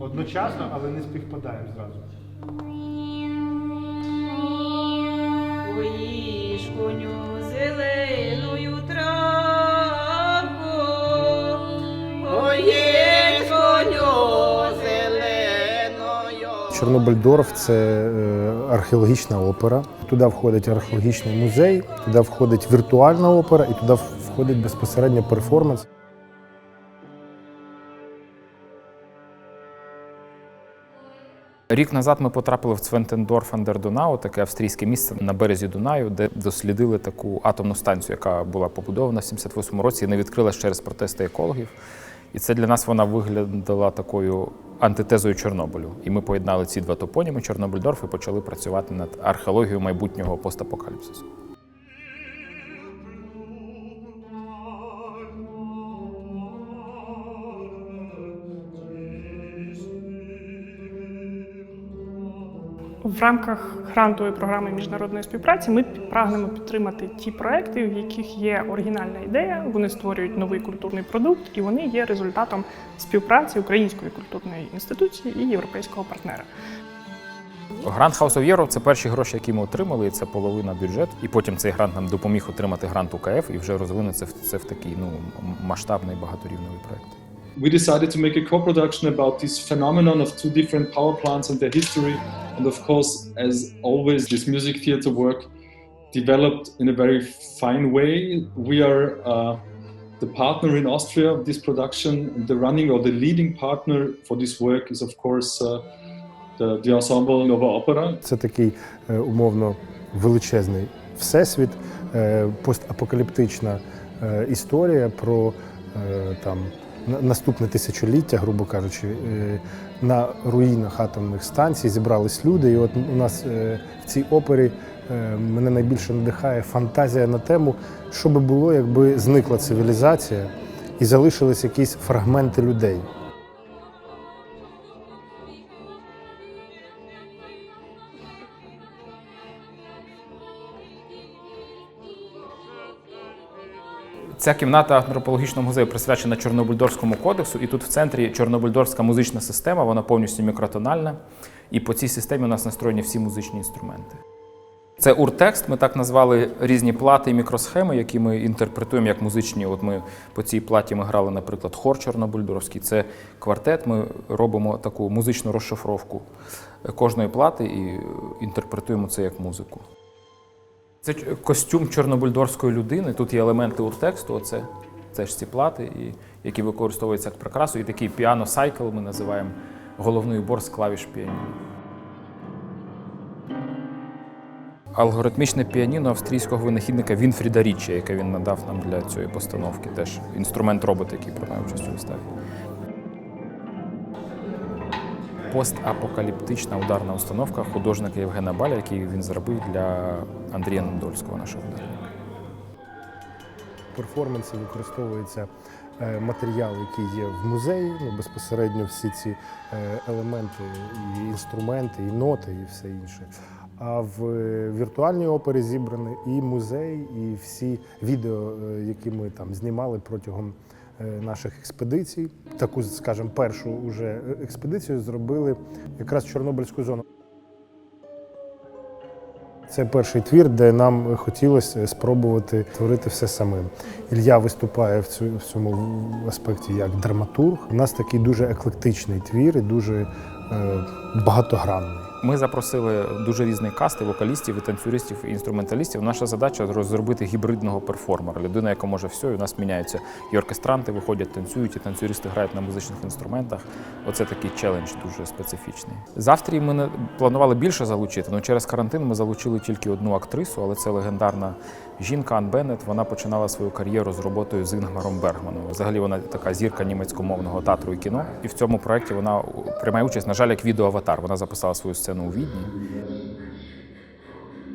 Одночасно, але не співпадаємо зразу. Чорнобильдорф це е, археологічна опера. Туди входить археологічний музей, туди входить віртуальна опера і туди входить безпосередньо перформанс. Рік назад ми потрапили в Цвентендорф Андердонау, таке австрійське місце на березі Дунаю, де дослідили таку атомну станцію, яка була побудована в 78-му році і не відкрилась через протести екологів. І це для нас вона виглядала такою антитезою Чорнобилю. І ми поєднали ці два топоніми Чорнобильдорф і почали працювати над археологією майбутнього постапокаліпсису. В рамках грантової програми міжнародної співпраці ми прагнемо підтримати ті проекти, в яких є оригінальна ідея, вони створюють новий культурний продукт, і вони є результатом співпраці Української культурної інституції і європейського партнера. Грант House of Europe – це перші гроші, які ми отримали, це половина бюджету. І потім цей грант нам допоміг отримати грант УКФ і вже розвинути це в такий ну, масштабний багаторівневий проект. we decided to make a co-production about this phenomenon of two different power plants and their history. And of course, as always, this music theater work developed in a very fine way. We are uh, the partner in Austria of this production. The running or the leading partner for this work is, of course, uh, the, the ensemble Nova Opera. Це такий е, умовно величезний всесвіт, е, постапокаліптична е, історія про е, там на- наступне тисячоліття, грубо кажучи, Е, на руїнах атомних станцій зібрались люди. І от у нас е, в цій опері е, мене найбільше надихає фантазія на тему, що би було, якби зникла цивілізація і залишились якісь фрагменти людей. Ця кімната антропологічного музею присвячена Чорнобильдорському кодексу, і тут в центрі Чорнобильдорська музична система, вона повністю мікротональна. І по цій системі у нас настроєні всі музичні інструменти. Це уртекст, ми так назвали різні плати і мікросхеми, які ми інтерпретуємо як музичні. От ми по цій платі ми грали, наприклад, хор Чорнобильдорський. Це квартет. Ми робимо таку музичну розшифровку кожної плати і інтерпретуємо це як музику. Це костюм чорнобильдорської людини. Тут є елементи уртексту. Оце це ж ці плати, і, які використовуються як прикрасу. І такий піано сайкл ми називаємо головний убор з клавіш піаніно. Алгоритмічне піаніно австрійського винахідника Вінфріда Річчя, яке він надав нам для цієї постановки. Теж інструмент робот, який приймає участь у виставі. Постапокаліптична ударна установка художника Євгена Баля, який він зробив для Андрія Надольського, нашого ударника. В перформансі використовується е, матеріал, який є в музеї, ну, безпосередньо всі ці е, елементи, і інструменти, і ноти, і все інше. А в е, віртуальній опері зібрані і музей, і всі відео, які ми там знімали протягом наших експедицій. Таку, скажімо, першу уже експедицію зробили якраз Чорнобильську зону. Це перший твір, де нам хотілося спробувати творити все самим. Ілля виступає в цьому аспекті як драматург. У нас такий дуже еклектичний твір і дуже е, багатогранний. Ми запросили дуже різний каст і вокалістів, і танцюристів, і інструменталістів. Наша задача розробити гібридного перформера, людина, яка може все, і у нас міняються і оркестранти виходять, танцюють, і танцюристи грають на музичних інструментах. Оце такий челендж дуже специфічний. З Австрії ми не планували більше залучити. але через карантин ми залучили тільки одну актрису, але це легендарна жінка Ан Беннет. Вона починала свою кар'єру з роботою з Інгмаром Бергманом. Взагалі вона така зірка німецькомовного театру і кіно. І в цьому проєкті вона приймає участь, на жаль, як відеоаватар. Вона записала свою сцену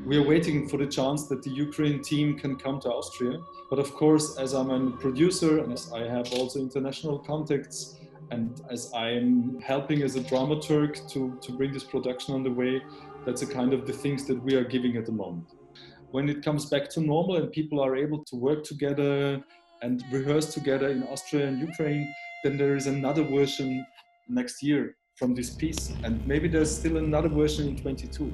We are waiting for the chance that the Ukraine team can come to Austria. But of course, as I'm a producer and as I have also international contacts, and as I'm helping as a dramaturg to, to bring this production on the way, that's a kind of the things that we are giving at the moment. When it comes back to normal and people are able to work together and rehearse together in Austria and Ukraine, then there is another version next year from this piece. And maybe there's still another version in 22.